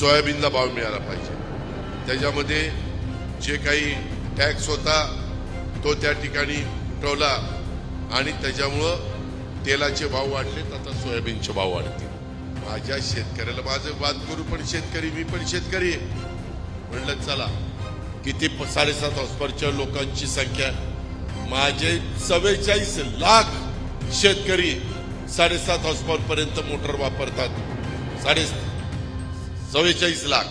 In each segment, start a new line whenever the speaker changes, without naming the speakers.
सोयाबीनला भाव मिळाला पाहिजे. त्याच्यामध्ये जे काही टॅक्स होता तो त्या ठिकाणी उठवला आणि त्याच्यामुळं तेलाचे भाव वाढलेत आता सोयाबीनचे भाव वाढतील. माझ्या शेतकऱ्याला माझं वाद करू पण शेतकरी मी पण शेतकरी म्हणलं चला किती प- साडेसात हॉस्परच्या लोकांची संख्या माझे चव्वेचाळीस लाख शेतकरी साडेसात हॉस्पॉवर पर्यंत मोटर वापरतात. साडे चव्वेचाळीस लाख.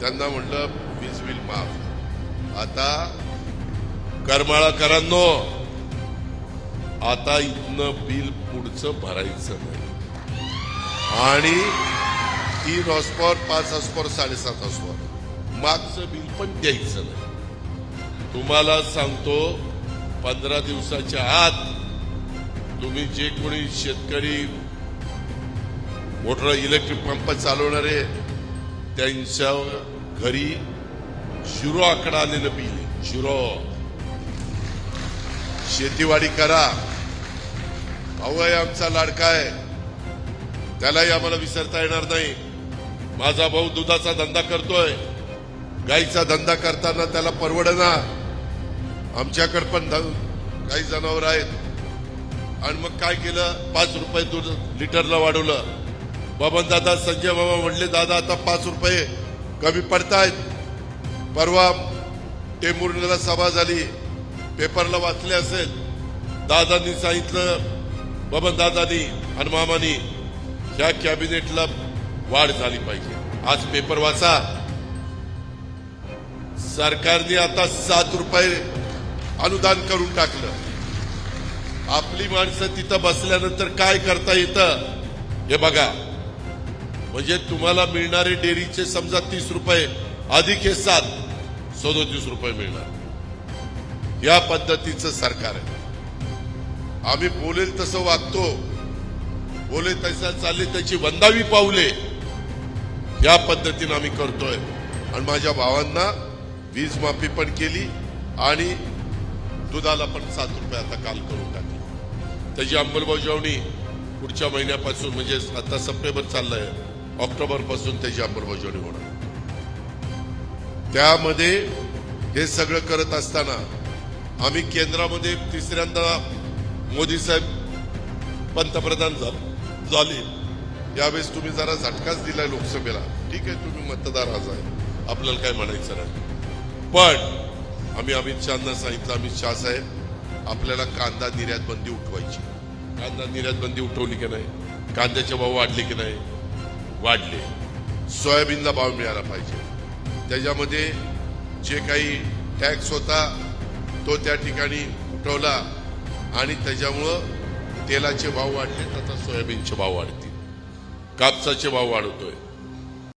त्यांना म्हणलं वीज बिल माफ. आता करमाळाकरांनो आता इथनं बिल पुढचं भरायचं नाही. आणि तीन हॉस्पॉवर पाच हॉस्पॉवर साडेसात हॉस्पॉवर मागचं बिल पण द्यायचं नाही. तुम्हाला सांगतो पंधरा दिवसाच्या आत तुम्ही जे कोणी शेतकरी मोटर इलेक्ट्रिक पंप चालवणारे त्यांच्या घरी शिरो आकडा आलेलं बिल शिरो. शेतीवाडी करा. भाऊ आमचा लाडका आहे. त्यालाही आम्हाला विसरता येणार नाही. माझा भाऊ दुधाचा धंदा करतोय. गाईचा धंदा करताना त्याला परवडना. आमच्याकडे पण ध- काही जनावर आहेत. आणि मग काय केलं? पाच रुपये दूध लिटरला वाढवलं. बबन दादा संजय बाबा म्हणले दादा आता पाच रुपये कमी पडतायत. परवा टेंभुर्णीला सभा झाली. पेपरला वाचले असेल. दादांनी सांगितलं बबन दादानी आणि मामानी ह्या कॅबिनेटला वाढ झाली पाहिजे. आज पेपर वाचा. सरकारने आता सात रुपये अनुदान करून टाकलं. आपली माणसं तिथं बसल्यानंतर काय करता येतं? हे बघा. म्हणजे तुम्हाला मिळणारे डेअरीचे समजा तीस रुपये अधिक हे सात सदोतीस रुपये मिळणार. या पद्धतीचं सरकार आहे. आम्ही बोलेल तसं वागतो. बोले तसं चालले त्याची वंदावी पावले. या पद्धतीनं आम्ही करतोय. आणि माझ्या भावांना वीज माफी पण केली आणि दुधाला पण सात रुपये आता काल करून टाकली. त्याची अंमलबजावणी पुढच्या महिन्यापासून म्हणजे आता सप्टेंबर चाललंय. ऑक्टोबरपासून त्याची अंमलबजावणी होणार. त्यामध्ये हे सगळं करत असताना आम्ही केंद्रामध्ये तिसऱ्यांदा मोदी साहेब पंतप्रधान झाले यावेळेस तुम्ही जरा झटकाच दिलाय लोकसभेला. ठीक आहे तुम्ही मतदार आज आहे. आपल्याला काय म्हणायचं नाही. पण आम्ही अमित शहाना सांगितलं अमित शहा साहेब आपल्याला कांदा निर्यात बंदी उठवायची. कांदा निर्यात बंदी उठवली की नाही? कांद्याचे भाव वाढले की नाही? वाढले. सोयाबीनला भाव मिळाला पाहिजे. त्याच्यामध्ये जे काही टॅक्स होता तो त्या ठिकाणी उठवला आणि त्याच्यामुळं तेलाचे भाव वाढले आता सोयाबीनचे भाव वाढतील. कापसाचे भाव वाढवतोय